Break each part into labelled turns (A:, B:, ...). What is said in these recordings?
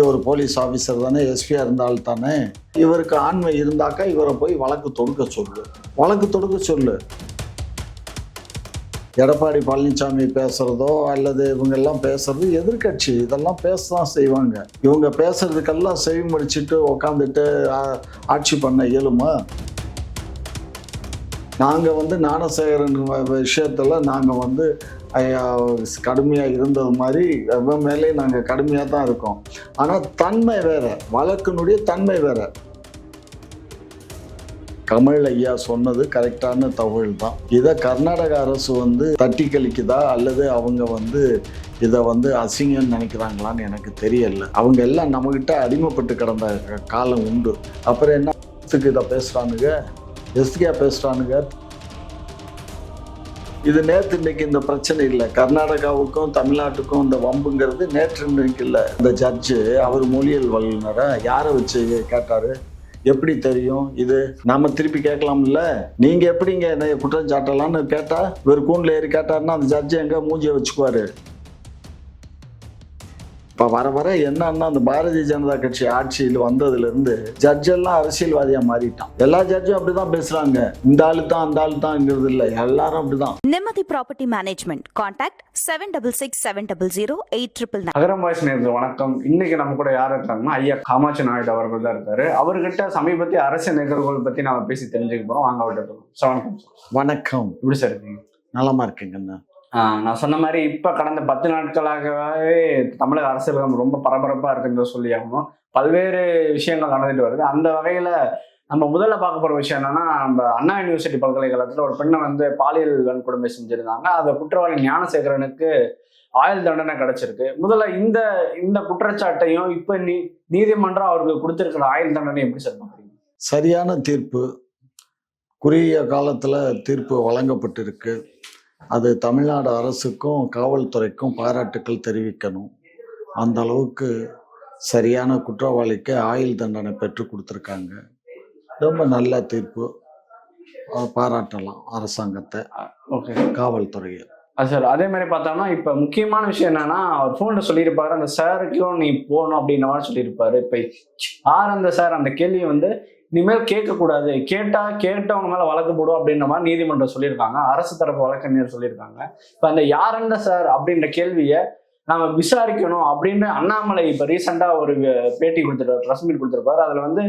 A: ஒரு police officer தானே எஸ்பியா இருந்தால் தானே இவருக்கு ஆண்மை இருந்தாக்கா இவரை போய் வழக்கு தொடுக்க சொல்லு. வழக்கு தொடுக்க சொல்லு. எடப்பாடி பழனிசாமி பேசுறதோ அல்லது இவங்க எல்லாம் பேசுறது எதிர்க்கட்சி இதெல்லாம் பேசதான் செய்வாங்க. இவங்க பேசுறதுக்கெல்லாம் செவி முடிச்சுட்டு உக்காந்துட்டு ஆட்சி பண்ண இயலுமா? நாங்கள் வந்து ஞானசேகரன் விஷயத்தில் நாங்கள் வந்து கடுமையாக இருந்தது மாதிரி ரொம்ப மேலே நாங்கள் கடுமையாக தான் இருக்கோம். ஆனால் தன்மை வேற. வழக்கினுடைய தன்மை வேற. கமல் ஐயா சொன்னது கரெக்டான தகவல் தான். இதை கர்நாடக அரசு வந்து தட்டி கழிக்குதா? அல்லது அவங்க வந்து இதை வந்து அசிங்கம்னு நினைக்கிறாங்களான்னு எனக்கு தெரியல. அவங்க எல்லாம் நம்மக்கிட்ட அடிமைப்பட்டு கிடந்த காலம் உண்டு. அப்புறம் என்ன? இதை பேசுகிறானுங்க எஸ்கே பேசுகிறானுங்க இது நேற்று இன்னைக்கு இந்த பிரச்சனை இல்லை. கர்நாடகாவுக்கும் தமிழ்நாட்டுக்கும் இந்த வம்புங்கிறது நேற்று இன்னைக்கு இல்லை. இந்த ஜட்ஜு அவர் மொழியல் வல்லுநரை? யாரை வச்சு கேட்டார்? எப்படி தெரியும் இது? நாம திருப்பி கேட்கலாம்ல. நீங்க எப்படிங்க என்ன குற்றம் சாட்டலாம்னு கேட்டா இவர் கூண்டில் ஏறி கேட்டாருன்னா அந்த ஜட்ஜி எங்க மூஞ்சிய வச்சுக்குவாரு? இப்போ வர வர என்னன்னா அந்த பாரதிய ஜனதா கட்சி ஆட்சியில் வந்ததுலேருந்து ஜட்ஜெல்லாம் அரசியல்வாதியா மாறிட்டான். எல்லா ஜட்ஜும் அப்படிதான் பேசுறாங்க. இந்த ஆளு தான் அந்த ஆளு தான்ங்கிறது இல்லை. எல்லாரும் அப்படிதான்.
B: நிம்மதி property management contact seven double six seven double zero eight triple nine
C: Agaram voice நேர்கள் வணக்கம். இன்னைக்கு நம்ம கூட யார் இருக்காங்கன்னா ஐயா காமாட்சி நாயுடு அவர்கள் தான் இருக்காரு. அவர்கிட்ட சமீபத்திய அரசியல் நிகழ்வுகள் பத்தி நாம பேசி தெரிஞ்சுக்க போறோம். வாங்க அவர்கிட்ட. சார் வணக்கம்.
A: வணக்கம்.
C: எப்படி சார் இருக்கீங்க?
A: நலமா இருக்கீங்கண்ணா
C: நான் சொன்ன மாதிரி இப்போ கடந்த பத்து நாட்களாகவே தமிழக அரசியல் ரொம்ப பரபரப்பாக இருக்குன்னு சொல்லி ஆகணும் பல்வேறு விஷயங்கள் நடந்துட்டு வருது. அந்த வகையில் நம்ம முதல்ல பார்க்க போகிற விஷயம் என்னன்னா நம்ம அண்ணா யூனிவர்சிட்டி பல்கலைக்கழகத்தில் ஒரு பெண்ணை வந்து பாலியல் வன்கொடுமை செஞ்சுருந்தாங்க. அந்த குற்றவாளி ஞானசேகரனுக்கு ஆயுள் தண்டனை கிடைச்சிருக்கு. முதல்ல இந்த இந்த குற்றச்சாட்டையும் இப்போ நீ நீதிமன்றம் அவருக்கு கொடுத்துருக்கிற ஆயுள் தண்டனை எப்படி சார் பாக்குறீங்க
A: சரியான தீர்ப்பு. குறுகிய காலத்தில் தீர்ப்பு வழங்கப்பட்டிருக்கு. அது தமிழ்நாடு அரசுக்கும் காவல்துறைக்கும் பாராட்டுக்கள் தெரிவிக்கணும். அந்த அளவுக்கு சரியான குற்றவாளிக்கு ஆயுள் தண்டனை பெற்று கொடுத்துருக்காங்க. ரொம்ப நல்ல தீர்ப்பு. பாராட்டலாம் அரசாங்கத்தை
C: ஓகே.
A: காவல்துறையை.
C: அது சார். அதே மாதிரி பார்த்தோம்னா இப்போ முக்கியமான விஷயம் என்னன்னா அவர் ஃபோனில் சொல்லியிருப்பாரு அந்த சாருக்கும் நீ போகணும் அப்படின்ற மாதிரி சொல்லியிருப்பாரு. இப்போ யார் அந்த சார் அந்த கேள்வியை வந்து இனிமேல் கேட்கக்கூடாது. கேட்டால் கேட்டவங்க மேலே வழக்கு போடும் அப்படின்ற மாதிரி நீதிமன்றம் சொல்லியிருக்காங்க. அரசு தரப்பு வழக்கறிஞர் சொல்லியிருக்காங்க. இப்போ அந்த யார் சார் அப்படின்ற கேள்வியை நாம் விசாரிக்கணும் அப்படின்னு அண்ணாமலை இப்போ ரீசெண்டாக ஒரு பேட்டி கொடுத்துருப்பாரு ப்ரெஸ் மீட் கொடுத்துருப்பாரு. அதில் வந்து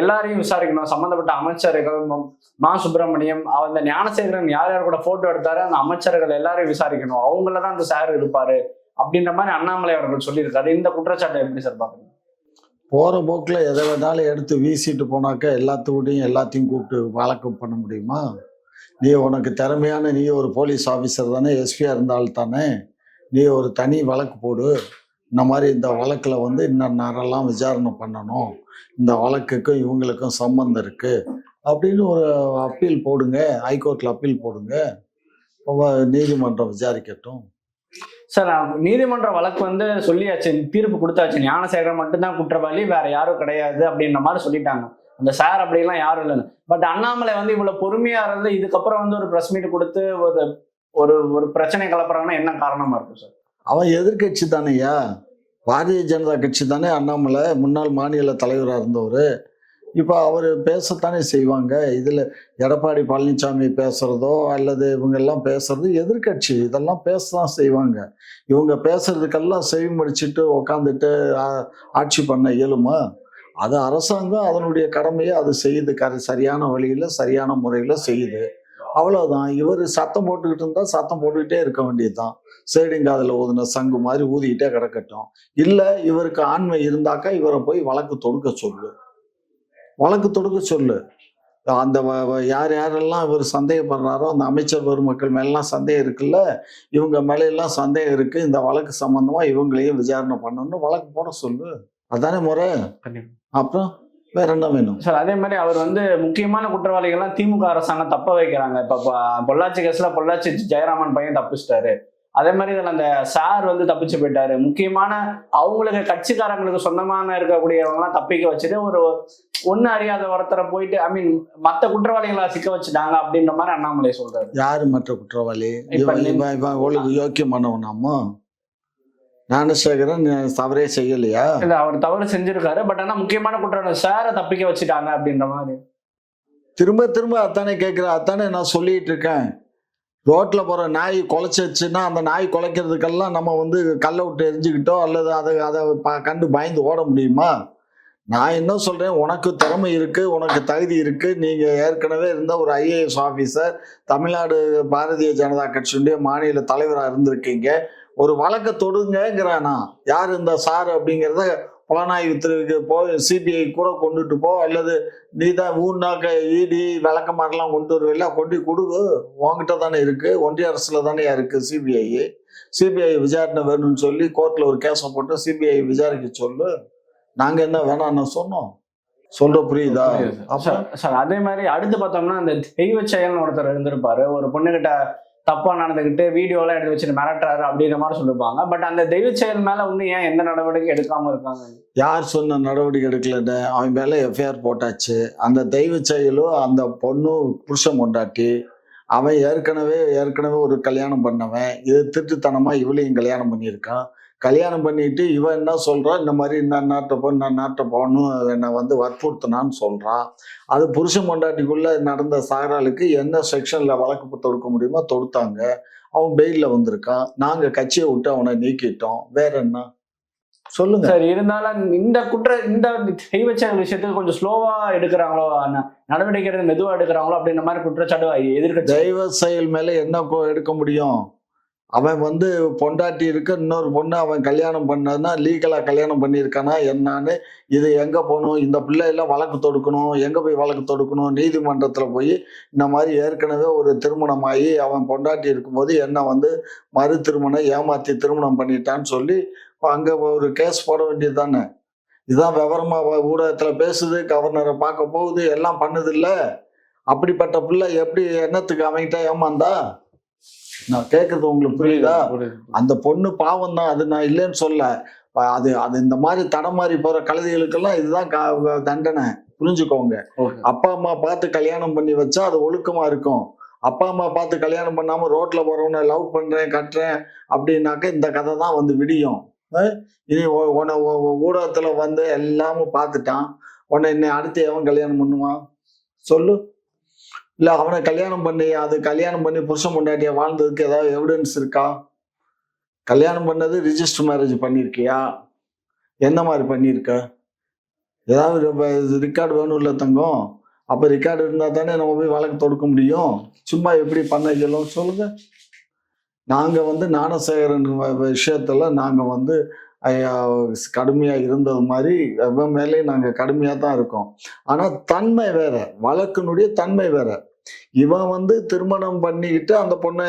C: எல்லாரையும் விசாரிக்கணும். சம்மந்தப்பட்ட அமைச்சர்கள் மா சுப்பிரமணியம் அந்த ஞானசேகரன் யார் யார் கூட ஃபோட்டோ எடுத்தாரு அந்த அமைச்சர்கள் எல்லாரையும் விசாரிக்கணும். அவங்கள தான் அந்த சார் இருப்பாரு அப்படின்ற மாதிரி அண்ணாமலை அவர்கள் சொல்லியிருக்காரு. இந்த குற்றச்சாட்டை எப்படி சார் பார்க்குறீங்க
A: போகிற போக்கில் எதை வேணாலும் எடுத்து வீசிட்டு போனாக்கா எல்லாத்தோடையும் எல்லாத்தையும் கூப்பிட்டு வழக்கு பண்ண முடியுமா? நீ உனக்கு திறமையான நீ ஒரு போலீஸ் ஆஃபீஸர் தானே எஸ்பியாக இருந்தால் தானே நீ ஒரு தனி வழக்கு போடு. இந்த மாதிரி இந்த வழக்கில் வந்து இன்னும் நேரம்லாம் விசாரணை பண்ணணும்? இந்த வழக்குக்கும் இவங்களுக்கும் சம்மந்தம் இருக்குது அப்படின்னு ஒரு அப்பீல் போடுங்க. ஹைகோர்ட்டில் அப்பீல் போடுங்க. நீதிமன்றம் விசாரிக்கட்டும்.
C: சார் நீதிமன்ற வழக்கு வந்து சொல்லியாச்சு தீர்ப்பு கொடுத்தாச்சு. ஞானசேகரன் மட்டும்தான் குற்றவாளி வேற யாரும் கிடையாது அப்படின்ற மாதிரி சொல்லிட்டாங்க. அந்த சார் அப்படிலாம் யாரும் இல்லைன்னு. பட் அண்ணாமலை வந்து இவ்வளவு பொறுமையா இருந்து இதுக்கப்புறம் வந்து ஒரு ப்ரெஸ் மீட் கொடுத்து ஒரு ஒரு ஒரு பிரச்சனை கலப்புறாங்கன்னா என்ன காரணமா இருக்கும் சார்?
A: அவன் எதிர்க்கட்சி தானேயா பாரதிய ஜனதா கட்சி தானே அண்ணாமலை? முன்னாள் மாநில தலைவராக இருந்தவர். இப்போ அவர் பேசத்தானே செய்வாங்க. இதில் எடப்பாடி பழனிசாமி பேசுகிறதோ அல்லது இவங்கெல்லாம் பேசுறது எதிர்க்கட்சி இதெல்லாம் பேச தான் செய்வாங்க. இவங்க பேசுறதுக்கெல்லாம் செவி முடிச்சுட்டு உக்காந்துட்டு ஆட்சி பண்ண இயலுமா? அது அரசாங்கம் அதனுடைய கடமையை அது செய்யுது. கர சரியான வழியில் சரியான முறையில் செய்யுது. அவ்வளோதான் இவர் சத்தம் போட்டுக்கிட்டு இருந்தால் சத்தம் போட்டுக்கிட்டே இருக்க வேண்டியது தான் சேடிங் காதில் ஊதின சங்கு மாதிரி ஊதிக்கிட்டே கிடக்கட்டும். இல்லை இவருக்கு ஆண்மை இருந்தாக்கா இவரை போய் வழக்கு தொடுக்க சொல்லு. வழக்கு தொடுக்க சொல்லு. அந்த யார் யாரெல்லாம் இவர் சந்தேகப்படுறாரோ அந்த அமைச்சர் பெருமக்கள் மேலாம் சந்தேகம் இருக்குல்ல? இவங்க மேலையெல்லாம் சந்தேகம் இருக்கு. இந்த வழக்கு சம்பந்தமா இவங்களையும் விசாரணை பண்ணணும்னு வழக்கு போட சொல்லு. அதானே முறை? அப்புறம் வேற என்ன வேணும்?
C: சார் அதே மாதிரி அவர் வந்து முக்கியமான குற்றவாளிகள்லாம் திமுக அரசாங்கம் தப்ப வைக்கிறாங்க. இப்ப பொள்ளாச்சி கேஸ்ல பொள்ளாச்சி ஜெயராமன் பையன் தப்பிச்சிட்டாரு. அதே மாதிரி இதுல அந்த சார் வந்து தப்பிச்சு போயிட்டாரு. முக்கியமான அவங்களுக்கு கட்சிக்காரங்களுக்கு சொந்தமான இருக்கக்கூடியவங்க எல்லாம் தப்பிக்க வச்சுட்டு ஒரு ஒண்ணு அறியாத ஒருத்தரை போயிட்டு ஐ மீன் மத்த குற்றவாளிகளை சிக்க வச்சுட்டாங்க அப்படின்ற மாதிரி அண்ணாமலை சொல்றாரு.
A: யாரு மற்ற குற்றவாளி? இவன் ஒழுங்கு யோக்கியமானவனாமா? ஞானசேகரன் தவறே செய்யலையா?
C: இல்ல அவர் தவறு செஞ்சிருக்காரு. பட் ஆனா முக்கியமான குற்றம் சாரை தப்பிக்க வச்சுட்டாங்க அப்படின்ற மாதிரி.
A: திரும்ப திரும்ப அத்தானே கேட்குறேன் அத்தானே நான் சொல்லிட்டு இருக்கேன். ரோட்ல போற நாய் குலைச்சிருச்சுன்னா அந்த நாய் குலைக்கிறதுக்கெல்லாம் நம்ம வந்து கல்லை விட்டு எரிஞ்சுக்கிட்டோ அல்லது அதை அதை ப- கண்டு பயந்து ஓட முடியுமா? நான் என்ன சொல்றேன் உனக்கு திறமை இருக்கு உனக்கு தகுதி இருக்கு. நீங்க ஏற்கனவே இருந்த ஒரு ஐஏஎஸ் ஆபீசர் தமிழ்நாடு பாரதிய ஜனதா கட்சியுடைய மாநில தலைவராக இருந்திருக்கீங்க. ஒரு வழக்கை தொடுங்கிறானா யார் இந்த சார் அப்படிங்கிறத புலனாய்வுத்துறைக்கு போ சிபிஐ கூட கொண்டுட்டு போ அல்லது நீ தான் ஊன்னாக்க இடி விளக்க மாதிரிலாம் கொண்டு வருவில்ல கொண்டு கொடுக்கு உன்கிட்ட தானே இருக்கு ஒன்றிய அரசுல தானே இருக்கு சிபிஐ சிபிஐ விசாரணை வேணும்னு சொல்லி கோர்ட்ல ஒரு கேஸை போட்டு சிபிஐ விசாரிக்க சொல்லு. நாங்க என்ன வேணாம்னு சொன்னோம். சொல்ற புரியுதா?
C: சார் அதே மாதிரி அடுத்து பார்த்தோம்னா அந்த தெய்வ செயல்னு ஒருத்தர் இருந்திருப்பாரு. ஒரு பொண்ணுகிட்ட தப்பாக நடந்துக்கிட்டு வீடியோலாம் எடுத்து வச்சுட்டு மிரட்டுறாரு அப்படின்ற மாதிரி சொல்லிருப்பாங்க. பட் அந்த தெய்வ செயல் மேல இன்னும் ஏன் எந்த நடவடிக்கை எடுக்காம இருக்காங்க?
A: யார் சொன்ன நடவடிக்கை எடுக்கலன்னு? அவன் மேலே எஃப்ஐஆர் போட்டாச்சு. அந்த தெய்வ செயலும் அந்த பொண்ணு புருஷன் கொண்டாட்டி அவன் ஏற்கனவே ஏற்கனவே ஒரு கல்யாணம் பண்ணவன். இது திருட்டுத்தனமா இவளையும் கல்யாணம் பண்ணியிருக்கான். கல்யாணம் பண்ணிட்டு இவன் என்ன சொல்றான் இந்த மாதிரி நான் நாட்டை போ நான் நாட்டை போகணும் என்னை வந்து வற்புறுத்தினான்னு சொல்றான் அது புருஷன் பொண்டாட்டிக்குள்ள நடந்த சாகராளுக்கு என்ன செக்ஷன்ல வழக்கு தொடுக்க முடியுமோ தொடுத்தாங்க. அவன் பெயில்ல வந்திருக்கான். நாங்க கட்சியை விட்டு அவனை நீக்கிட்டோம். வேற என்ன? சொல்லுங்க.
C: சார் இருந்தாலும் இந்த குற்ற இந்த தெய்வ செயல் விஷயத்துக்கு கொஞ்சம் ஸ்லோவா எடுக்கிறாங்களோ நடவடிக்கை மெதுவா எடுக்கிறாங்களோ அப்படின்ற மாதிரி குற்றச்சாட்டு எதிர்கட்சி
A: தெய்வ செயல் மேல என்ன எடுக்க முடியும்? அவன் வந்து பொண்டாட்டி இருக்க இன்னொரு பொண்ணு அவன் கல்யாணம் பண்ணதுன்னா லீகலாக கல்யாணம் பண்ணியிருக்கானா என்னன்னு இது எங்கே போகணும் இந்த பிள்ளையெல்லாம் வழக்கு தொடுக்கணும் எங்கே போய் வழக்கு தொடுக்கணும் நீதிமன்றத்தில் போய் இந்த மாதிரி ஏற்கனவே ஒரு திருமணமாகி அவன் பொண்டாட்டி இருக்கும்போது என்ன வந்து மறு திருமணம் ஏமாற்றி திருமணம் பண்ணிட்டான்னு சொல்லி அங்கே ஒரு கேஸ் போட வேண்டியது தானே இதுதான் விவரமாக ஊடகத்தில் பேசுது கவர்னரை பார்க்க போகுது எல்லாம் பண்ணுது இல்லை? அப்படிப்பட்ட பிள்ளை எப்படி என்னத்துக்கு அவன்கிட்ட ஏமாந்தா? நான் கேட்கறது உங்களுக்கு புரியுதா. அந்த பொண்ணு பாவம் தான் அது நான் இல்லைன்னு சொல்ல. அது அது இந்த மாதிரி தடமாறி போற கழுதைகளுக்கெல்லாம் இதுதான் தண்டனை. புரிஞ்சுக்கோங்க. அப்பா அம்மா பார்த்து கல்யாணம் பண்ணி வச்சா அது ஒழுக்கமா இருக்கும். அப்பா அம்மா பார்த்து கல்யாணம் பண்ணாம ரோட்ல போறவனை லவ் பண்றேன் கட்டுறேன் அப்படின்னாக்க இந்த கதை தான் வந்து விடியும். இனி உ- உன்னை உ- உ- ஊடகத்துல வந்து எல்லாமும் பார்த்துட்டான். உன்னை என்னை அடுத்து எவன் கல்யாணம் பண்ணுவான்? சொல்லு. இல்ல அவனை கல்யாணம் பண்ணி அது கல்யாணம் பண்ணி புருஷன் பொண்டாட்டியா வாழ்ந்ததுக்கு ஏதாவது எவிடன்ஸ் இருக்கா? கல்யாணம் பண்ணது ரிஜிஸ்டர் மேரேஜ் பண்ணியிருக்கியா என்ன மாதிரி பண்ணியிருக்க ஏதாவது ரெக்கார்டு வேணும் இல்லை தங்கம்? அப்போ ரெக்கார்டு இருந்தால் தானே நம்ம போய் வழக்கு தொடுக்க முடியும். சும்மா எப்படி பண்ண இயலும்? சொல்லுங்க. நாங்கள் வந்து ஞானசேகரன் வ- விஷயத்துல நாங்கள் வந்து கடுமையாக இருந்தது மாதிரி எவன் மேலேயும் நாங்கள் கடுமையாக தான் இருக்கோம். ஆனால் தன்மை வேற வழக்கினுடைய தன்மை வேற. இவன் வந்து திருமணம் பண்ணிக்கிட்டு அந்த பொண்ணை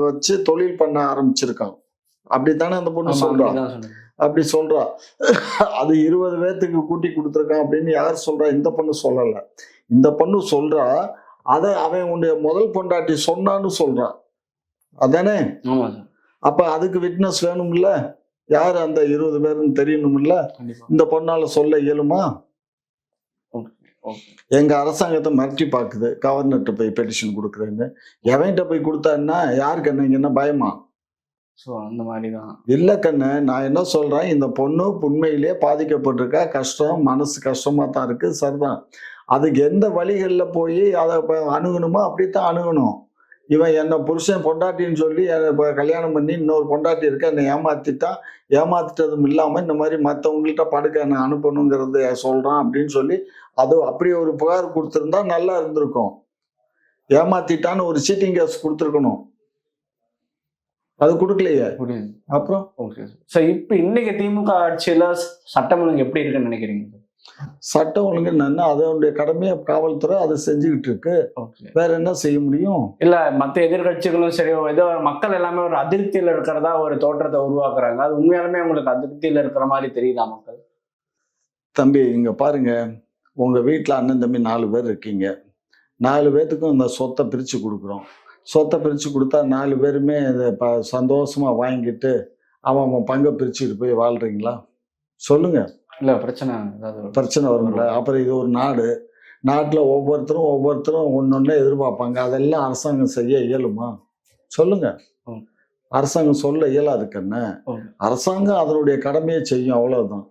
A: வச்சு தொழில் பண்ண ஆரம்பிச்சிருக்கான். அப்படித்தானே அந்த பொண்ணு சொல்றான். அப்படி சொல்றா. அது இருபது பேர்த்துக்கு கூட்டி கொடுத்துருக்கான் அப்படின்னு யார் சொல்றா? இந்த பொண்ணு சொல்லல. இந்த பொண்ணு சொல்றா அதை அவன் உன்னுடைய முதல் பொண்டாட்டி சொன்னான்னு சொல்றான் அதானே? அப்ப அதுக்கு விட்னஸ் வேணும்ல? யார் அந்த இருபது பேருன்னு தெரியணும்ல? இந்த பொண்ணால சொல்ல இயலுமா?
C: ஓகே
A: எங்க அரசாங்கத்தை மிரட்டி பார்க்குது கவர்னர்கிட்ட போய் பெட்டிஷன் கொடுக்குறேன்னு. எவன்கிட்ட போய் கொடுத்தா என்ன யாருக்கு என்ன இங்க என்ன பயமா?
C: ஸோ அந்த மாதிரி தான்
A: இல்ல கண்ணு நான் என்ன சொல்றேன்? இந்த பொண்ணு உண்மையிலேயே பாதிக்கப்பட்டிருக்கா. கஷ்டம் மனசு கஷ்டமா தான் இருக்கு. சரிதான். அதுக்கு எந்த வழிகளில் போய் அதை அணுகணுமோ அப்படித்தான் அணுகணும். இவன் என்னை புருஷன் பொண்டாட்டின்னு சொல்லி என்னை இப்ப கல்யாணம் பண்ணி இன்னொரு பொண்டாட்டி இருக்க என்னை ஏமாத்திட்டான் ஏமாத்திட்டதும் இல்லாமல் இந்த மாதிரி மற்றவங்கள்ட்ட படுக்க என்னை அனுப்பணுங்கிறது சொல்றான் அப்படின்னு சொல்லி அது அப்படி ஒரு புகார் கொடுத்துருந்தா நல்லா இருந்திருக்கும். ஏமாத்திட்டான்னு ஒரு சீட்டிங் கேஸ் கொடுத்துருக்கணும். அது கொடுக்கலையே. அப்புறம்?
C: ஓகே சார் இப்போ இன்னைக்கு திமுக ஆட்சியில சட்டம் ஒழுங்கு எப்படி இருக்குன்னு நினைக்கிறீங்க
A: சட்டம் ஒழுங்கு என்னன்னா அதனுடைய கடமையை காவல்துறை அதை செஞ்சுக்கிட்டு இருக்கு. வேற என்ன செய்ய முடியும்?
C: இல்ல மத்த எதிர்கட்சிகளும் சரி ஏதோ மக்கள் எல்லாமே ஒரு அதிருப்தியில இருக்கிறதா ஒரு தோற்றத்தை உருவாக்குறாங்க. அது உண்மையாலுமே உங்களுக்கு அதிருப்தியில இருக்கிற மாதிரி தெரியுதா மக்கள்?
A: தம்பி இங்க பாருங்க. உங்க வீட்டில் அண்ணன் தம்பி நாலு பேர் இருக்கீங்க. நாலு பேர்த்துக்கும் இந்த சொத்தை பிரித்து கொடுக்குறோம். சொத்தை பிரித்து கொடுத்தா நாலு பேருமே இதை ப சந்தோஷமா வாங்கிட்டு அவன் அவன் பங்கை பிரிச்சுட்டு போய் வாழ்றீங்களா? சொல்லுங்க.
C: இல்ல பிரச்சனை ஏதாவது
A: பிரச்சனை வரும்ல. அப்புறம் இது ஒரு நாடு. நாட்டில் ஒவ்வொருத்தரும் ஒவ்வொருத்தரும் ஒன்று எதிர்பார்ப்பாங்க. அதெல்லாம் அரசாங்கம் செய்ய இயலுமா? சொல்லுங்க. அரசாங்கம் சொல்ல இயலாது கண்ணு. அரசாங்கம் அதனுடைய கடமையை செய்யும் அவ்வளவுதான்.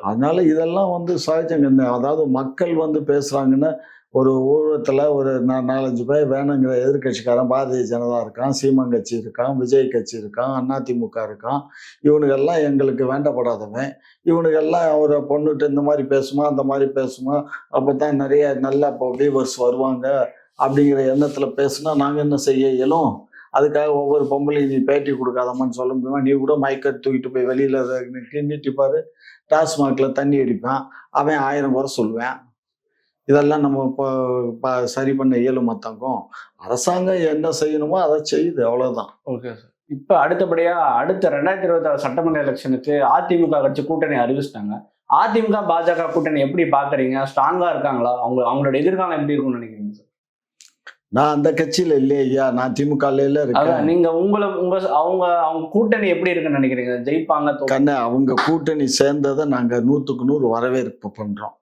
A: அதனால இதெல்லாம் வந்து சகஜங்க அதாவது மக்கள் வந்து பேசுறாங்கன்னா ஒரு ஊழத்தில் ஒரு நாலஞ்சு பேர் வேணுங்கிற எதிர்க்கட்சிக்காரன் பாரதிய ஜனதா இருக்கான் சீமான் கட்சி இருக்கான் விஜய் கட்சி இருக்கான் அதிமுக இருக்கான். இவனுக்கெல்லாம் எங்களுக்கு வேண்டப்படாதவன். இவனுக்கெல்லாம் அவரை பொண்ணுட்டு இந்த மாதிரி பேசுமா அந்த மாதிரி பேசுமா அப்போ தான் நிறைய நல்ல இப்போ வியூவர்ஸ் வருவாங்க அப்படிங்கிற எண்ணத்தில் பேசுனா நாங்கள் என்ன செய்ய இயலும்? அதுக்காக ஒவ்வொரு பொம்பளையும் நீ பேட்டி கொடுக்காதம்மான்னு சொல்ல முடியுமா நீ கூட மைக்கை தூக்கிட்டு போய் வெளியில நீட்டிப்பாரு. டாஸ்மாகில் தண்ணி அடிப்பான். அவன் ஆயிரம் குறை சொல்லுவேன். இதெல்லாம் நம்ம இப்போ சரி பண்ண இயலுமா தங்கம் அரசாங்கம் என்ன செய்யணுமோ அதை செய்யுது அவ்வளவுதான்.
C: ஓகே சார் இப்போ அடுத்தபடியா அடுத்த ரெண்டாயிரத்தி இருபத்தி ஆறு சட்டமன்ற எலெக்ஷனுக்கு அதிமுக கட்சி கூட்டணி அறிவிச்சிட்டாங்க. அதிமுக பாஜக கூட்டணி எப்படி பாக்குறீங்க? ஸ்ட்ராங்கா இருக்காங்களா? அவங்க அவங்களோட எதிர்காலம் எப்படி இருக்கும்னு நினைக்கிறீங்க சார்
A: நான் அந்த கட்சியில இல்லையே ஐயா. நான் திமுகல இருக்கேன்.
C: நீங்க உங்களை உங்க அவங்க அவங்க கூட்டணி எப்படி இருக்குன்னு நினைக்கிறீங்க? ஜெயிப்பாங்க
A: கண்ணு அவங்க கூட்டணி சேர்ந்ததை நாங்க நூத்துக்கு நூறு வரவேற்பு பண்றோம்.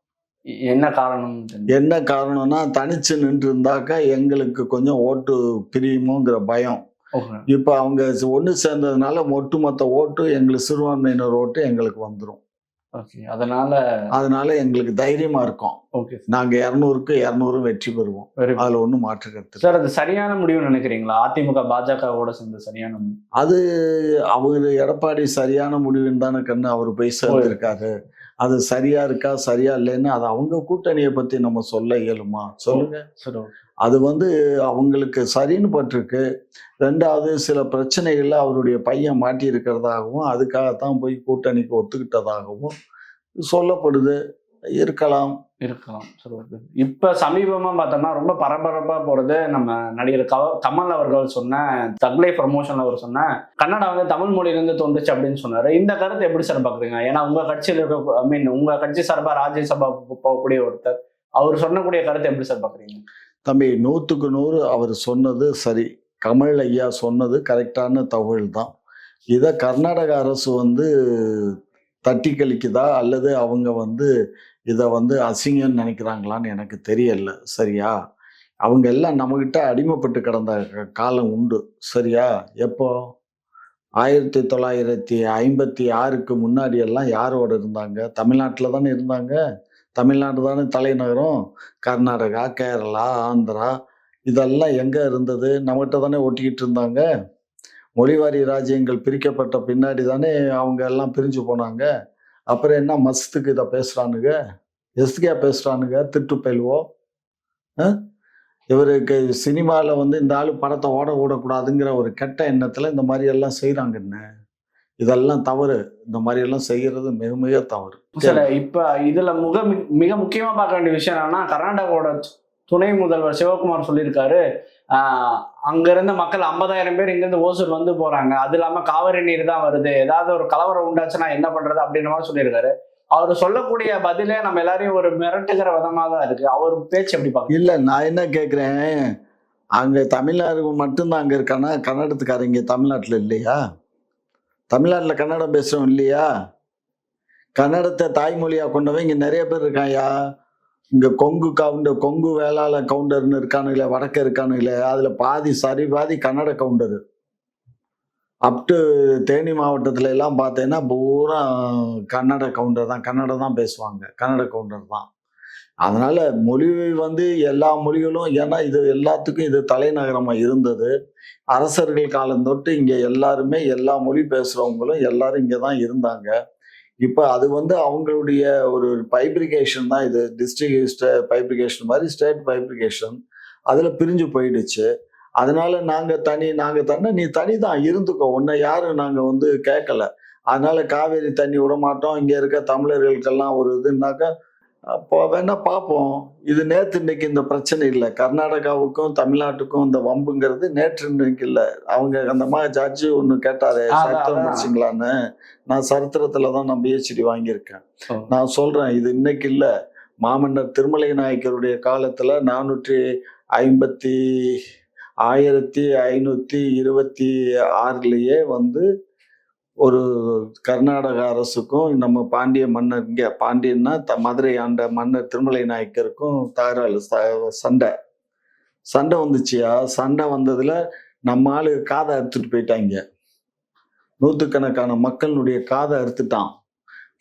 C: என்ன காரணம்
A: என்ன காரணம்னா தனிச்சு நின்று இருந்தாக்கா எங்களுக்கு கொஞ்சம் ஓட்டு பிரியுமோங்கிற பயம். இப்ப அவங்க ஒண்ணு சேர்ந்ததுனால ஒட்டுமொத்த ஓட்டு எங்களுக்கு சிறுபான்மையினர் ஓட்டு எங்களுக்கு வந்துடும்
C: அதனால
A: அதனால எங்களுக்கு தைரியமா இருக்கும்.
C: ஓகே.
A: நாங்க இரநூறுக்கு இரநூறு வெற்றி பெறுவோம். அதுல ஒண்ணும் மாற்று கருத்து.
C: சார் அது சரியான முடிவுன்னு நினைக்கிறீங்களா? அதிமுக பாஜகவோட சேர்ந்து சரியான முடிவு.
A: அது அவரு எடப்பாடி சரியான முடிவுன்னு தானே கண்ணு அவர் போய் சேர்ந்திருக்காரு. அது சரியா இருக்கா சரியா இல்லைன்னு அது அவங்க கூட்டணியை பத்தி நம்ம சொல்ல இயலுமா? சொல்லுங்க. அது வந்து அவங்களுக்கு சரின்னு பட்டிருக்கு. ரெண்டாவது சில பிரச்சனைகள்ல அவருடைய பையன் மாட்டி இருக்கிறதாகவும் அதுக்காகத்தான் போய் கூட்டணிக்கு ஒத்துக்கிட்டதாகவும் சொல்லப்படுது. இருக்கலாம்.
C: இருக்கலாம் சரி இப்போ இப்ப சமீபமா பார்த்தோம்னா ரொம்ப பரபரப்பா போறது நம்ம நடிகர் கவ- கமல் அவர்கள் சொன்ன தக்லை ப்ரமோஷன் அவர் சொன்ன கன்னடா வந்து தமிழ் மொழியிலிருந்து தோன்றுச்சு அப்படின்னு சொன்னாரு. இந்த கருத்தை எப்படி சார் பாக்குறீங்க ஏன்னா உங்க கட்சியில் இருக்க ஐ மீன் உங்க கட்சி சார்பா ராஜ்யசபா போகக்கூடிய ஒருத்தர் அவர் சொன்னக்கூடிய கருத்தை எப்படி சார் பாக்குறீங்க
A: தம்பி நூற்றுக்கு நூறு அவர் சொன்னது சரி. கமல் ஐயா சொன்னது கரெக்டான தகவல் தான். இதை கர்நாடக அரசு வந்து தட்டி கழிக்குதா அல்லது அவங்க வந்து இதை வந்து அசிங்கம்னு நினைக்கிறாங்களான்னு எனக்கு தெரியல. சரியா? அவங்க எல்லாம் நம்மகிட்ட அடிமைப்பட்டு கிடந்த காலம் உண்டு. சரியா? எப்போ? ஆயிரத்தி தொள்ளாயிரத்தி ஐம்பத்தி ஆறுக்கு முன்னாடி எல்லாம் யாரோட இருந்தாங்க? தமிழ்நாட்டில் தானே இருந்தாங்க? தமிழ்நாடு தானே தலைநகரம்? கர்நாடகா கேரளா ஆந்திரா இதெல்லாம் எங்கே இருந்தது? நம்மகிட்ட தானே ஒட்டிக்கிட்டு இருந்தாங்க? மொழிவாரி ராஜ்யங்கள் பிரிக்கப்பட்ட பின்னாடி தானே அவங்க எல்லாம் பிரிஞ்சு போனாங்க? அப்புறம் என்ன மஸ்துக்கு இதை பேசுகிறானுங்க எஸ்கே பேசுகிறானுங்க திட்டு பயில்வோ? இவருக்கு சினிமாவில் வந்து இந்த ஆளு படத்தை ஓட விடக்கூடாதுங்கிற ஒரு கெட்ட எண்ணத்தில் இந்த மாதிரி எல்லாம் செய்கிறாங்க என்ன? இதெல்லாம் தவறு. இந்த மாதிரி எல்லாம் செய்யறது மிக மிக தவறு.
C: சார் இப்ப இதுல முக மிக முக்கியமா பார்க்க வேண்டிய விஷயம் என்னன்னா கர்நாடகாவோட துணை முதல்வர் சிவகுமார் சொல்லியிருக்காரு அங்க இருந்த மக்கள் ஐம்பதாயிரம் பேர் இங்கிருந்து ஓசூர் வந்து போறாங்க. அது இல்லாம காவிரி நீர் தான் வருது. ஏதாவது ஒரு கலவரம் உண்டாச்சுன்னா என்ன பண்றது அப்படின்ற மாதிரி சொல்லியிருக்காரு. அவர் சொல்லக்கூடிய பதிலே நம்ம எல்லாரையும் ஒரு மிரட்டுகிற விதமா தான் இருக்கு. அவர் பேச்சு எப்படி பார்க்க
A: இல்லை நான் என்ன கேட்குறேன் அங்கே தமிழ்நாடு மட்டும்தான் அங்கே இருக்கானா? கன்னடத்துக்காரங்க இங்கே தமிழ்நாட்டில் இல்லையா? தமிழ்நாட்டில் கன்னடம் பேசுகிறோம் இல்லையா? கன்னடத்தை தாய்மொழியாக கொண்டவன் இங்கே நிறைய பேர் இருக்காயா இங்கே கொங்கு கவுண்டர் கொங்கு வேளாள கவுண்டர்னு இருக்கானுங்களே வடக்க இருக்கானுங்களே அதில் பாதி சரி பாதி கன்னட கவுண்டர். அப்டு தேனி மாவட்டத்துல எல்லாம் பார்த்தீங்கன்னா பூரா கன்னட கவுண்டர் தான் கன்னடம் தான் பேசுவாங்க கன்னட கவுண்டர் தான். அதனால மொழி வந்து எல்லா மொழிகளும் ஏன்னா இது எல்லாத்துக்கும் இது தலைநகரமாக இருந்தது. அரசர்கள் காலம் தொட்டு இங்கே எல்லாருமே எல்லா மொழி பேசுகிறவங்களும் எல்லாரும் இங்கே தான் இருந்தாங்க. இப்போ அது வந்து அவங்களுடைய ஒரு பைப்ரிகேஷன் தான் இது. டிஸ்ட்ரிக்ட் பைப்ரிகேஷன் மாதிரி ஸ்டேட் பைப்ரிகேஷன் அதில் பிரிஞ்சு போயிடுச்சு. அதனால நாங்கள் தனி நாங்கள் தண்ணி நீ தனி தான் இருந்துக்கோ. உன்னை யாரும் நாங்கள் வந்து கேட்கல அதனால காவேரி தண்ணி விட மாட்டோம் இங்கே இருக்க தமிழர்களுக்கெல்லாம் ஒரு இதுனாக்கா அப்போ வேணா பார்ப்போம்? இது நேற்று இன்னைக்கு இந்த பிரச்சனை இல்லை. கர்நாடகாவுக்கும் தமிழ்நாட்டுக்கும் இந்த வம்புங்கிறது நேற்று இன்னைக்கு இல்லை. அவங்க அந்த மாதிரி ஜட்ஜு ஒன்று கேட்டாரு சரித்திரம்
C: அதான்.
A: படிச்சிங்களான்னு நான் சரித்திரத்துல தான் நான் பிஹெச்டி வாங்கியிருக்கேன். நான் சொல்றேன் இது இன்னைக்கு இல்லை. மாமன்னர் திருமலை நாயக்கருடைய காலத்துல நானூற்றி ஐம்பத்தி ஆயிரத்தி ஐநூத்தி இருபத்தி ஆறுலயே வந்து ஒரு கர்நாடக அரசுக்கும் நம்ம பாண்டிய மன்னர் இங்கே பாண்டியன்னா த- மதுரை ஆண்ட மன்னர் திருமலை நாயக்கருக்கும் தகராறு ச- சண்டை. சண்டை வந்துச்சியா? சண்டை வந்ததில் நம்ம ஆள் காதை அறுத்துட்டு போயிட்டாங்க. நூற்றுக்கணக்கான மக்களுடைய காதை அறுத்துட்டான்.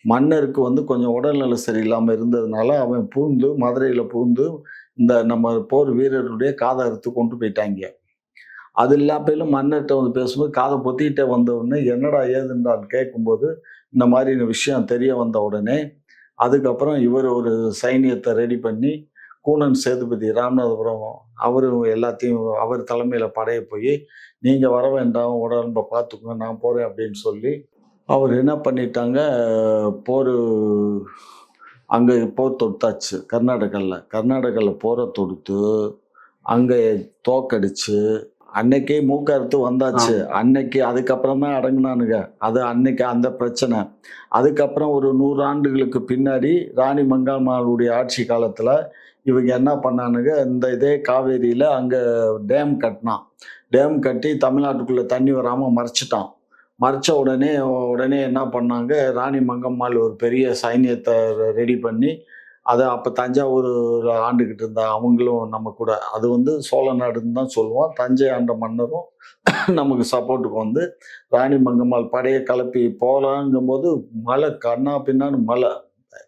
A: மன்னருக்கு வந்து கொஞ்சம் உடல்நல சரியில்லாமல் இருந்ததுனால அவன் பூந்து மதுரையில் பூந்து இந்த நம்ம போர் வீரருடைய காதை அறுத்து கொண்டு போயிட்டாங்க. அது இல்லாப்பையிலும் மன்னர்கிட்ட வந்து பேசும்போது காதை பொத்திக்கிட்டே வந்தவுடனே என்னடா ஏதுன்றான்னு கேட்கும்போது இந்த மாதிரி விஷயம் தெரிய வந்த உடனே அதுக்கப்புறம் இவர் ஒரு சைனியத்தை ரெடி பண்ணி கூனன் சேதுபதி ராமநாதபுரம் அவரும் எல்லாத்தையும் அவர் தலைமையில் படைய போய் நீங்கள் வர வேண்டாம் உடம்ப பார்த்துக்கோங்க நான் போகிறேன் அப்படின்னு சொல்லி அவர் என்ன பண்ணிட்டாங்க போர் அங்கே போர் தொடுத்தாச்சு கர்நாடகாவில் கர்நாடகாவில் போரை தொடுத்து அங்கே தோக்கடிச்சு அன்னைக்கே மூக்கறுத்து வந்தாச்சு. அன்னைக்கு அதுக்கப்புறம் அடங்குனானுங்க. அது அன்னைக்கு அந்த பிரச்சனை. அதுக்கப்புறம் ஒரு நூறு ஆண்டுகளுக்கு பின்னாடி ராணி மங்காமாளுடைய ஆட்சி காலத்தில் இவங்க என்ன பண்ணானுங்க? இந்த இதே காவேரியில் அங்கே டேம் கட்டினான். டேம் கட்டி தமிழ்நாட்டுக்குள்ளே தண்ணி வராமல் மறைச்சிட்டான். மறைச்ச உடனே உடனே என்ன பண்ணாங்க? ராணி மங்கம்மாள் ஒரு பெரிய சைனியத்தை ரெடி பண்ணி அதை அப்போ தஞ்சாவூர் ஆண்டுக்கிட்டு இருந்த அவங்களும் நம்ம கூட. அது வந்து சோழ நாடுன்னு தான் சொல்லுவோம். தஞ்சை ஆண்ட மன்னரும் நமக்கு சப்போர்ட்டுக்கு வந்து ராணி மங்கம்மாள் படையை கிளப்பி போகலாங்கும்போது மழை கண்ணா பின்னான்னு மழை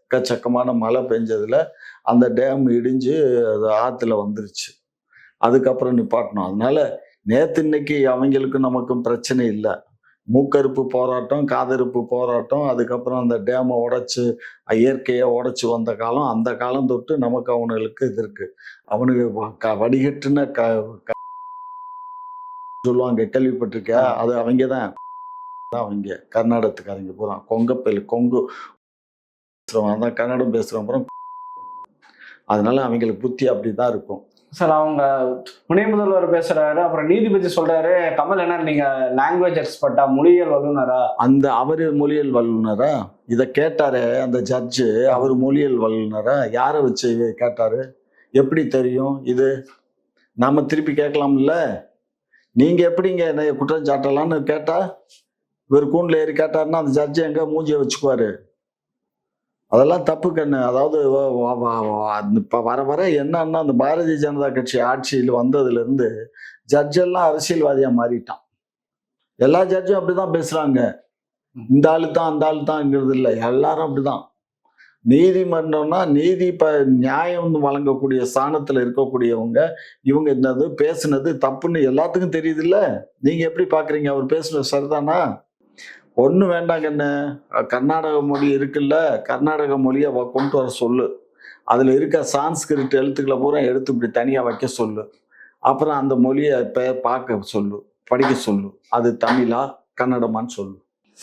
A: எக்கச்சக்கமான மழை பெஞ்சதில் அந்த டேம் இடிஞ்சு அது ஆற்றுல வந்துருச்சு. அதுக்கப்புறம் நிப்பாட்டணும் அதனால நேற்று இன்னைக்கு அவங்களுக்கும் நமக்கும் பிரச்சனை இல்லை. மூக்கறுப்பு போராட்டம் காதறுப்பு போராட்டம் அதுக்கப்புறம் அந்த டேமை உடைச்சு இயற்கையை உடைச்சு வந்த காலம் அந்த காலம் தொட்டு நமக்கு அவனுங்களுக்கு இது இருக்கு. அவனுக்கு க- வடிகட்டுன க சொல்லுவாங்க கேள்விப்பட்டிருக்கியா? அது அவங்க தான் அவங்க கர்நாடகத்துக்காரங்க பூரா. கொங்கப்பல் கொங்கு. பேசுறவன் அதான் கன்னடம் பூரா. அதனால அவங்களுக்கு புத்தி அப்படிதான் இருக்கும்.
C: சார் அவங்க துணை முதல்வர் பேசுறாரு அப்புறம் நீதிபதி சொல்றாரு கமல் என்ன நீங்க லாங்குவேஜ் எக்ஸ்பர்ட்டா மொழியியல் வல்லுநரா?
A: அந்த அவர் மொழியியல் வல்லுனரா இதை கேட்டாரு அந்த ஜட்ஜு அவர் மொழியியல் வல்லுநரா? யாரை வச்சு கேட்டாரு? எப்படி தெரியும் இது? நாம திருப்பி கேட்கலாம்ல? நீங்க எப்படிங்க என்ன குற்றம் சாட்டலாம்னு கேட்டா? இவர் கூண்டில் ஏறி கேட்டாருன்னா அந்த ஜட்ஜு எங்க மூஞ்சியை வச்சுக்குவாரு? அதெல்லாம் தப்பு கண்ணு. அதாவது இப்போ வர வர என்னன்னா அந்த பாரதிய ஜனதா கட்சி ஆட்சியில் வந்ததுல இருந்து ஜட்ஜ் எல்லாம் அரசியல்வாதியா மாறிட்டான். எல்லா ஜட்ஜும் அப்படிதான் பேசுறாங்க. இந்த ஆளு தான் அந்த ஆளு தான்ங்கிறது இல்லை. எல்லாரும் அப்படிதான். நீதிமன்றம்னா நீதி ப நியாயம் வழங்கக்கூடிய ஸ்தானத்துல இருக்கக்கூடியவங்க இவங்க இந்த பேசுனது தப்புன்னு எல்லாத்துக்கும் தெரியுது இல்லை நீங்க எப்படி பாக்குறீங்க? அவர் பேசுனது சரிதானா? ஒண்ணு வேண்டாங்க என்ன? கர்நாடக மொழி இருக்குல்ல கர்நாடக மொழியை வ- கொண்டு வர சொல்லு. அதுல இருக்க சான்ஸ்கிரிட் எழுத்துக்களை பூரா எடுத்து இப்படி தனியா வைக்க சொல்லு. அப்புறம் அந்த மொழியை பெயர் பார்க்க சொல்லு படிக்க சொல்லு. அது தமிழா கன்னடமான்னு சொல்லு.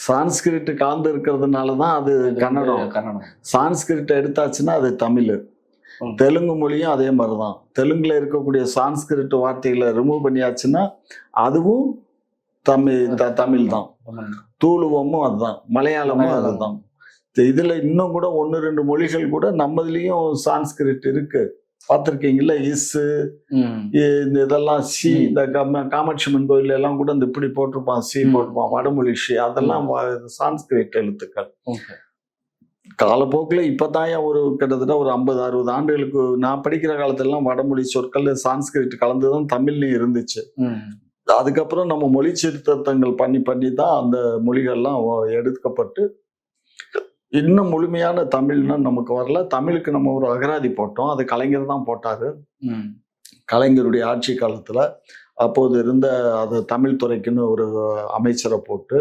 A: சான்ஸ்கிரிட் கலந்து இருக்கிறதுனால தான் அது கன்னடம்.
C: கன்னடம்.
A: சான்ஸ்கிரிட் எடுத்தாச்சுன்னா அது தமிழ். தெலுங்கு மொழியும் அதே மாதிரி தான் தெலுங்குல இருக்கக்கூடிய சான்ஸ்கிரிட் வார்த்தைகளை ரிமூவ் பண்ணியாச்சுன்னா அதுவும் தமிழ் தமிழ் தான் தூளுவமும் அதுதான் மலையாளமும்
C: மலையாளம்.
A: அதுதான் இது- இதுல இன்னும் கூட ஒன்று ரெண்டு மொழிகள் கூட நம்மதுலயும் சான்ஸ்கிரிட் இருக்கு பார்த்துருக்கீங்கல்ல இஸ்ஸு. இந்த இதெல்லாம் சி. இந்த கம- காமாட்சி அம்மன் கோயில் எல்லாம் கூட இந்த இப்படி போட்டிருப்பான் சி. போட்டிருப்பான் வடமொழி ஷி அதெல்லாம் சான்ஸ்கிரிட் எழுத்துக்கள். காலப்போக்கில் இப்போதான் ஒரு கிட்டத்தட்ட ஒரு ஐம்பது அறுபது ஆண்டுகளுக்கு நான் படிக்கிற காலத்துலலாம் வடமொழி சொற்கள் சான்ஸ்கிரிட் கலந்து தான் தமிழ்லையும் இருந்துச்சு. அதுக்கப்புறம் நம்ம மொழி சீர்திருத்தங்கள் பண்ணி பண்ணி தான் அந்த மொழிகள்லாம் எடுக்கப்பட்டு இன்னும் முழுமையான தமிழ்னா நமக்கு வரல. தமிழுக்கு நம்ம ஒரு அகராதி போட்டோம். அது கலைஞர் தான் போட்டாரு. கலைஞருடைய ஆட்சி காலத்துல அப்போது இருந்த அது தமிழ் துறைக்குன்னு ஒரு அமைச்சரை போட்டு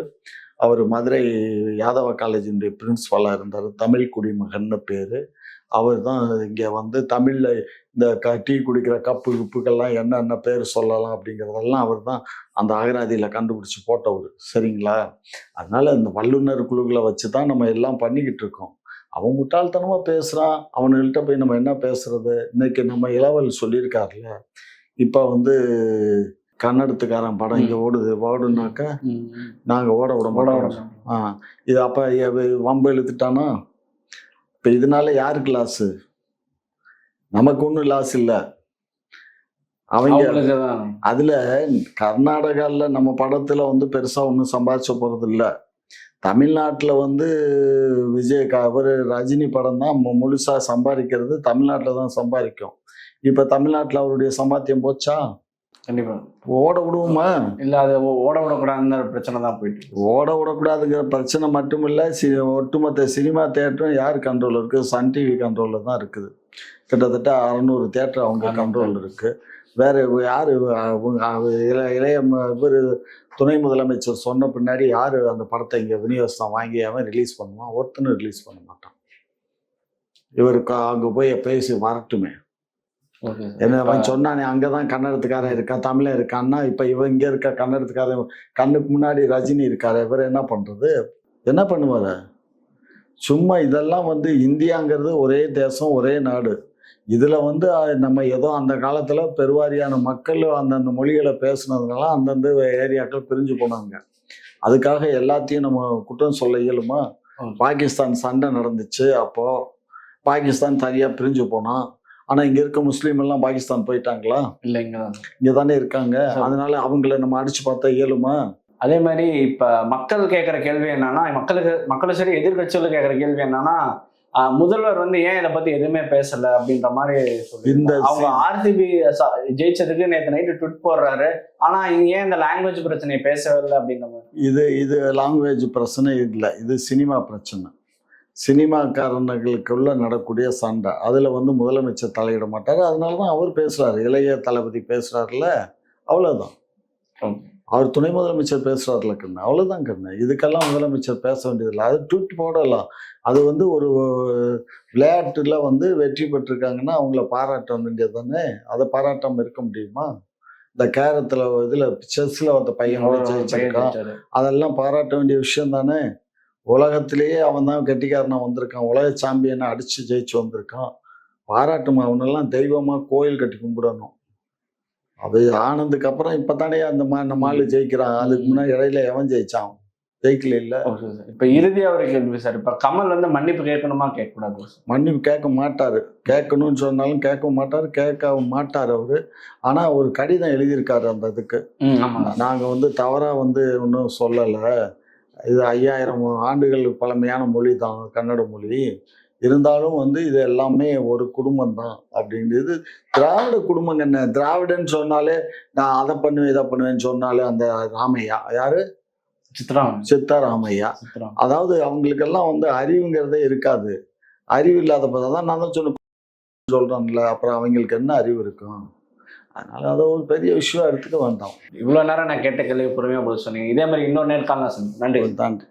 A: அவர் மதுரை யாதவ காலேஜினுடைய பிரின்ஸ்பாலாக இருந்தார். தமிழ் குடிமகன்னு பேர். அவர் தான் இங்கே வந்து தமிழில் இந்த க டீ குடிக்கிற கப்பு கிப்புக்கெல்லாம் என்னென்ன பேர் சொல்லலாம் அப்படிங்கிறதெல்லாம் அவர் தான் அந்த அகராதியில் கண்டுபிடிச்சி போட்டவர். சரிங்களா? அதனால இந்த வல்லுநர் குழுக்களை வச்சு தான் நம்ம எல்லாம் பண்ணிக்கிட்டு இருக்கோம். அவன் முட்டாள்தனமாக பேசுகிறான் அவனுங்கள்ட்ட போய் நம்ம என்ன பேசுறது? இன்னைக்கு நம்ம இளவல் சொல்லியிருக்காருல்ல. இப்போ வந்து கன்னடத்துக்காரன் படம் இங்கே ஓடுது. ஓடுனாக்கா. நாங்கள் ஓட விட மாட்டோம். ஆ இது அப்போ வம்பு இழுத்துட்டானா? இப்போ இதனால யாருக்கு லாஸு நமக்கு ஒன்றும் லாஸ் இல்லை. அவங்க அதுல கர்நாடகால நம்ம படத்துல வந்து பெருசா ஒன்றும் சம்பாதிச்ச போறது இல்ல. தமிழ்நாட்டுல வந்து விஜய் அவரு ரஜினி படம் தான் மு- முழுசா சம்பாதிக்கிறது தமிழ்நாட்டுல தான் சம்பாதிக்கும். இப்ப தமிழ்நாட்டுல அவருடைய சம்பாத்தியம் போச்சா?
C: கண்டிப்பா.
A: ஓட விடுவோமா?
C: இல்ல அது ஓட விடக்கூடாதுன்னு ஒரு பிரச்சனை தான் போயிட்டு.
A: ஓட விடக்கூடாதுங்கிற பிரச்சனை மட்டும் இல்லை சி ஒட்டுமொத்த சினிமா தேட்டரும் யார் கண்ட்ரோல் இருக்குது சன் டிவி கண்ட்ரோலில் தான் இருக்குது. கிட்டத்தட்ட அறநூறு தேட்டர் அவங்க. கண்ட்ரோல் இருக்குது வேற யார்? இளைய இளைய இவர் துணை முதலமைச்சர் சொன்ன பின்னாடி யார் அந்த படத்தை இங்கே விநியோகஸ்தான் வாங்கி அவன் ரிலீஸ் பண்ணுவான்? ஒருத்தனும் ரிலீஸ் பண்ண மாட்டான். இவருக்கு அங்கே போய் பேசி வரட்டுமே. என்ன அவன் சொன்னானே அங்கதான் கன்னடத்துக்காரன் இருக்கான் தமிழன் இருக்கான்னா இப்ப இவன் இங்க இருக்க கன்னடத்துக்காரன் கண்ணுக்கு முன்னாடி ரஜினி இருக்காரு இவர் என்ன பண்றது? என்ன பண்ணுவாரு? சும்மா இதெல்லாம் வந்து இந்தியாங்கிறது ஒரே தேசம் ஒரே நாடு. இதுல வந்து நம்ம ஏதோ அந்த காலத்துல பெருவாரியான மக்கள் அந்தந்த மொழிகளை பேசுனதுனால அந்தந்த ஏரியாக்கள் பிரிஞ்சு போனாங்க. அதுக்காக எல்லாத்தையும் நம்ம குற்றம் சொல்ல இயலுமா. பாகிஸ்தான் சண்டை நடந்துச்சு அப்போ. பாகிஸ்தான் தனியா பிரிஞ்சு போனான் ஆனா இங்க இருக்க முஸ்லீம் எல்லாம் பாகிஸ்தான் போயிட்டாங்களா?
C: இல்ல இங்கதான்
A: இங்க தானே இருக்காங்க. அதனால அவங்கள நம்ம அடிச்சு பார்த்தா இயலுமா?
C: அதே மாதிரி இப்ப மக்கள் கேட்கிற கேள்வி என்னன்னா மக்களுக்கு மக்களும் சரி எதிர்கட்சிகளும் கேட்கிற கேள்வி என்னன்னா முதல்வர் வந்து ஏன் இதை பத்தி எதுவுமே பேசல அப்படின்ற மாதிரி
A: இந்த
C: அவங்க ஆர்சிபி ஜெயிச்சதுக்கு நேற்று நைட்டு ட்விட் போடுறாரு. ஆனா இங்க ஏன் இந்த லாங்குவேஜ் பிரச்சனையை பேசவே இல்லை அப்படின்ற மாதிரி?
A: இது இது லாங்குவேஜ் பிரச்சனை இல்லை. இது சினிமா பிரச்சனை. சினிமாக்காரர்களுக்குள்ள நடக்கூடிய சண்டை. அதுல வந்து முதலமைச்சர் தலையிட மாட்டாரு. அதனால தான் அவர் பேசுறாரு. இளைய தளபதி பேசுறாருல அவ்வளவுதான்.
C: Okay.
A: அவர் துணை முதலமைச்சர் பேசுறாருல கண்ணு. அவ்வளவுதான் கண்ணு. இதுக்கெல்லாம் முதலமைச்சர் பேச வேண்டியதில்லை. அது ட்விட் போடலாம். அது வந்து ஒரு விளையாட்டுல வந்து வெற்றி பெற்றிருக்காங்கன்னா அவங்கள பாராட்ட வேண்டியது தானே அதை பாராட்டாம இருக்க முடியுமா? இந்த கேரத்துல இதுல செஸ்ல அந்த பையன் ஜெயிச்சிருக்கான்.
C: ஜெயிச்சாரு.
A: அதெல்லாம் பாராட்ட வேண்டிய விஷயம் தானே உலகத்திலேயே அவன் தான் கெட்டிக்காரனா வந்திருக்கான். உலக சாம்பியனை அடிச்சு ஜெயிச்சு வந்திருக்கான். பாராட்டுமா? அவனெல்லாம் தெய்வமா கோயில் கட்டி கும்பிடணும். அது ஆனதுக்கு அப்புறம் இப்பதானே அந்த மா அந்த மாலு ஜெயிக்கிறான். அதுக்கு முன்னாடி இடையில எவன் ஜெயிச்சான்? ஜெயிக்கல இல்ல.
C: இப்ப இறுதியா ஒரு கேள்வி சார். இப்ப கமல் வந்து மன்னிப்பு கேட்கணுமா கேட்க கூடாது
A: மன்னிப்பு கேட்க மாட்டாரு. கேட்கணும்னு சொன்னாலும் கேட்க மாட்டாரு கேட்க மாட்டாரு அவரு. ஆனா ஒரு கடிதம் எழுதியிருக்காரு அந்த இதுக்கு.
C: ஆமா.
A: நாங்க வந்து தவறா வந்து ஒன்றும் சொல்லலை. இது ஐயாயிரம் ஆண்டுகள் பழமையான மொழி தான் கன்னட மொழி. இருந்தாலும் வந்து இது எல்லாமே ஒரு குடும்பம் தான் அப்படிங்கிறது திராவிட குடும்பம் என்ன? திராவிடன்னு சொன்னாலே நான் அதை பண்ணுவேன் இதை பண்ணுவேன்னு சொன்னாலே அந்த ராமையா? யாரு?
C: சித்ரா
A: சித்தாராமையா? அதாவது அவங்களுக்கெல்லாம் வந்து அறிவுங்கிறதே இருக்காது. அறிவு இல்லாத தான் நான் தான் சொன்ன சொல்றேன்ல அப்புறம் அவங்களுக்கு என்ன அறிவு இருக்கும்? அதனால அதை ஒரு பெரிய விஷயம் எடுத்துக்க வேண்டாம்.
C: இவ்வளவு நேரம் நான் கேட்ட கேள்வி பொறுமையா பதில் சொன்னீங்க. இதே மாதிரி இன்னொரு நேர்காணல நன்றி.
A: தான்